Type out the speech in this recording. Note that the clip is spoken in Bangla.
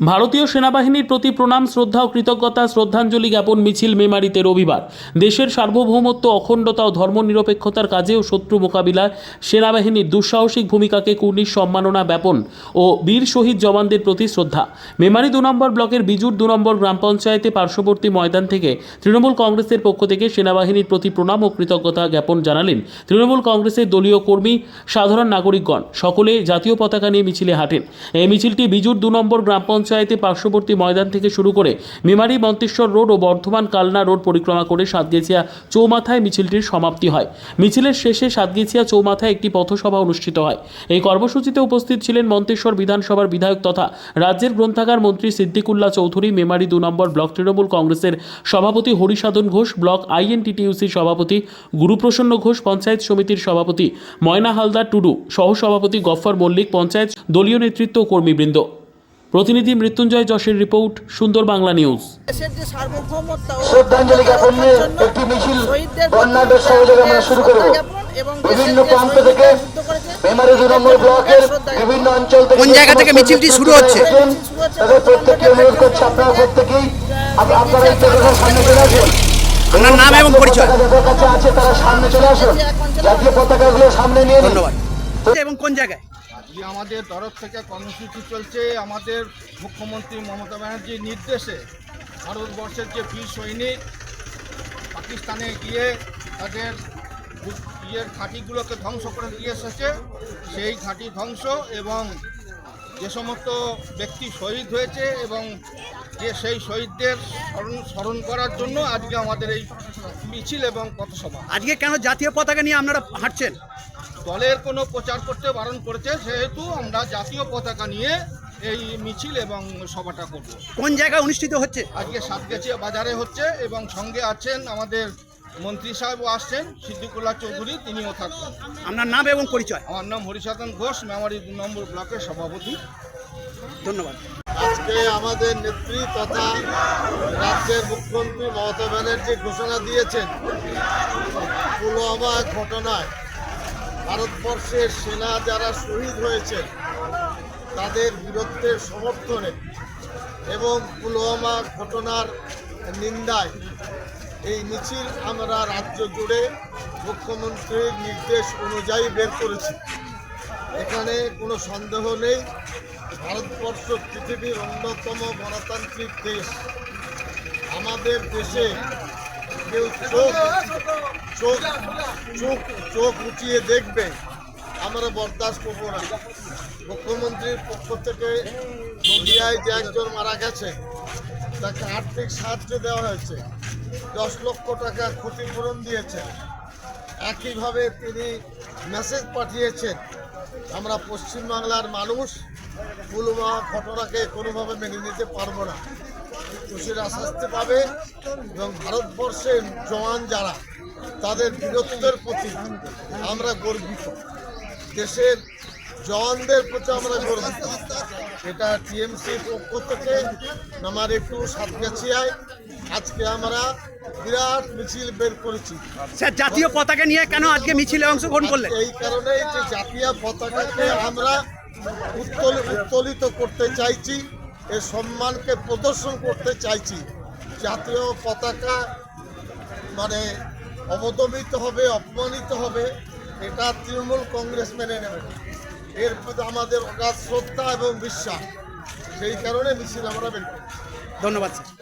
ভারতীয় সেনাবাহিনীর প্রতি প্রণাম, শ্রদ্ধা ও কৃতজ্ঞতা, শ্রদ্ধাঞ্জলি জ্ঞাপন, মিছিল মেমারিতে রবিবার দেশের সার্বভৌমত্ব, অখণ্ডতা ও ধর্মনিরপেক্ষতার কাজে ও শত্রু মোকাবিলায় সেনাবাহিনীর দুঃসাহসিক ভূমিকাকে কুর্নিশ সম্মাননা, জ্ঞাপন ও বীর শহীদ জওয়ানদের প্রতি শ্রদ্ধা। মেমারি দু নম্বর ব্লকের বিজুর দু নম্বর গ্রাম পঞ্চায়েতে পার্শ্ববর্তী ময়দান থেকে তৃণমূল কংগ্রেসের পক্ষ থেকে সেনাবাহিনীর প্রতি প্রণাম ও কৃতজ্ঞতা জ্ঞাপন জানালেন তৃণমূল কংগ্রেসের দলীয় কর্মী, সাধারণ নাগরিকগণ। সকলে জাতীয় পতাকা নিয়ে মিছিলে হাঁটেন। এই মিছিলটি বিজুর দু নম্বর গ্রাম পঞ্চায়েতে পার্শ্ববর্তী ময়দান থেকে শুরু করে মেমারি, মন্তেশ্বর রোড ও বর্ধমান কালনা রোড পরিক্রমা করে সাতগেছিয়া চৌমাথায় মিছিলটির সমাপ্তি হয়। মিছিলের শেষে সাতগেছিয়া চৌমাথায় একটি পথসভা অনুষ্ঠিত হয়। এই কর্মসূচিতে উপস্থিত ছিলেন মন্তেশ্বর বিধানসভার বিধায়ক তথা রাজ্যের গ্রন্থাগার মন্ত্রী সিদ্দিকুল্লাহ চৌধুরী, মেমারি দু নম্বর ব্লক তৃণমূল কংগ্রেসের সভাপতি হরিসাধন ঘোষ, ব্লক আইএনটিটিউসি সভাপতি গুরুপ্রসন্ন ঘোষ, পঞ্চায়েত সমিতির সভাপতি ময়না হালদার টুডু, সহসভাপতি গফফর মল্লিক, পঞ্চায়েত দলীয় নেতৃত্ব কর্মীবৃন্দ। প্রতিনিধি মৃত্যুঞ্জয় যশের রিপোর্ট সুন্দর বাংলা নিউজ। দেশের যে সার্বভৌমত্ব শ্রদ্ধাঞ্জলি জ্ঞাপন একটি মিছিল বর্ণাঢ্য সহযোগে আমরা শুরু করব। বিভিন্ন প্রান্ত থেকে মেমারি দু নম্বর ব্লকের বিভিন্ন অঞ্চল থেকে কোন জায়গা থেকে মিছিলটি শুরু হচ্ছে? তাদের প্রত্যেককে অনুরোধ করছি আপনারা প্রত্যেকেই আপনারা একটু এখানে সামনে চলে আসুন। আপনার নাম এবং পরিচয়। যাদের কাছে আছে তারা সামনে চলে আসুন। জাতীয় পতাকাগুলো সামনে নিয়ে ধন্যবাদ। এবং কোন জায়গায়? আজকে আমাদের তরফ থেকে কর্মসূচি চলছে, আমাদের মুখ্যমন্ত্রী মমতা ব্যানার্জির নির্দেশে ভারতবর্ষের যে বীর সৈনিক পাকিস্তানে গিয়ে তাদের ইয়ের ঘাঁটিগুলোকে ধ্বংস করে দিয়ে এসেছে। সেই ঘাঁটি ধ্বংস এবং যে সমস্ত ব্যক্তি শহীদ হয়েছে এবং যে সেই শহীদদের স্মরণ স্মরণ করার জন্য আজকে আমাদের এই মিছিল এবং পথসভা। আজকে কেন জাতীয় পতাকা নিয়ে আপনারা হাঁটছেন? দলের কোনো প্রচার করতে বারণ করেছে সেহেতু আমরা জাতীয় পতাকা নিয়ে এই মিছিল এবং সভাটা করব। কোন জায়গায় অনুষ্ঠিত হচ্ছে? আজকে সাতগাছিয়া বাজারে হচ্ছে এবং সঙ্গে আছেন আমাদের মন্ত্রী সাহেবও আসছেন সিদ্দিকুল্লাহ চৌধুরী তিনিও থাকবেন। আপনার নাম এবং পরিচয়। আমার নাম হরিসাধন ঘোষ মেমারি দু নম্বর ব্লকের সভাপতি। ধন্যবাদ। আজকে আমাদের নেত্রী তথা রাজ্যের মুখ্যমন্ত্রী মমতা ব্যানার্জি ঘোষণা দিয়েছেন পুলওয়ামা ঘটনায়। ভারতবর্ষের সেনা যারা শহীদ হয়েছে তাদের বীরত্বের সমর্থনে এবং পুলওয়ামা ঘটনার নিন্দায় এই মিছিল আমরা রাজ্য জুড়ে মুখ্যমন্ত্রীর নির্দেশ অনুযায়ী বের করেছি। এখানে কোনো সন্দেহ নেই, ভারতবর্ষ পৃথিবীর অন্যতম গণতান্ত্রিক দেশ। আমাদের দেশে কেউ চোখ চোখ চোখ চোখ উঁচিয়ে দেখবে, আমরা বরদাস্ত করব না। মুখ্যমন্ত্রীর পক্ষ থেকে নদিয়ায় যে একজন মারা গেছে, তাকে আর্থিক সাহায্য দেওয়া হয়েছে। দশ লক্ষ টাকা ক্ষতিপূরণ দিয়েছে। একইভাবে তিনি মেসেজ পাঠিয়েছেন, আমরা পশ্চিমবাংলার মানুষ, পুলওয়ামা ঘটনাকে কোনোভাবে মেনে নিতে পারব না। দোষীরা শাস্তি পাবে এবং ভারতবর্ষের জওয়ান যারা তাদের বীরত্বের প্রতি আমরা গর্বিত। দেশের জওয়ানদের প্রতি আমরা গর্বিত। এটা টিএমসির পক্ষ থেকে আমার একটু সাতগাছিয়ায় আজকে আমরা বিরাট মিছিল বের করেছি। স্যার জাতীয় পতাকা নিয়ে কেন আজকে মিছিলে অংশগ্রহণ করলেন এই কারণেই যে জাতীয় পতাকাকে আমরা উত্তোল- উত্তোলিত করতে চাইছি এর সম্মানকে প্রদর্শন করতে চাইছি। জাতীয় পতাকা মানে অবদমিত হবে, অপমানিত হবে, এটা তৃণমূল কংগ্রেস মেনে নেবে। এর প্রতি আমাদের শ্রদ্ধা এবং বিশ্বাস। সেই কারণে মিছিল আমরা বের ধন্যবাদ, স্যার।